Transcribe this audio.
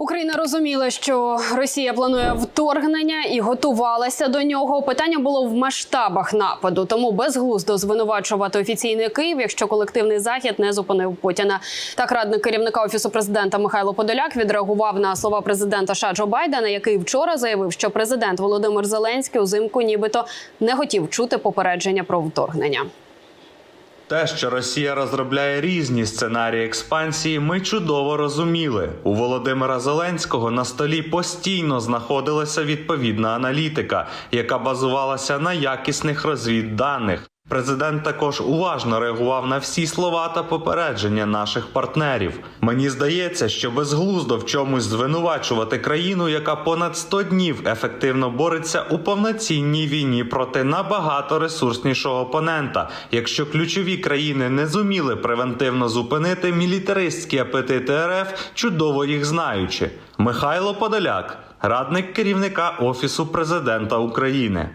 Україна розуміла, що Росія планує вторгнення і готувалася до нього. Питання було в масштабах нападу, тому безглуздо звинувачувати офіційний Київ, якщо колективний захід не зупинив Путіна. Так, радник керівника офісу президента Михайло Подоляк відреагував на слова президента США Байдена, який вчора заявив, що президент Володимир Зеленський узимку нібито не хотів чути попередження про вторгнення. Те, що Росія розробляє різні сценарії експансії, ми чудово розуміли. У Володимира Зеленського на столі постійно знаходилася відповідна аналітика, яка базувалася на якісних розвідданих. Президент також уважно реагував на всі слова та попередження наших партнерів. Мені здається, що безглуздо в чомусь звинувачувати країну, яка понад 100 днів ефективно бореться у повноцінній війні проти набагато ресурснішого опонента, якщо ключові країни не зуміли превентивно зупинити мілітаристські апетити РФ, чудово їх знаючи. Михайло Подоляк, радник керівника офісу президента України.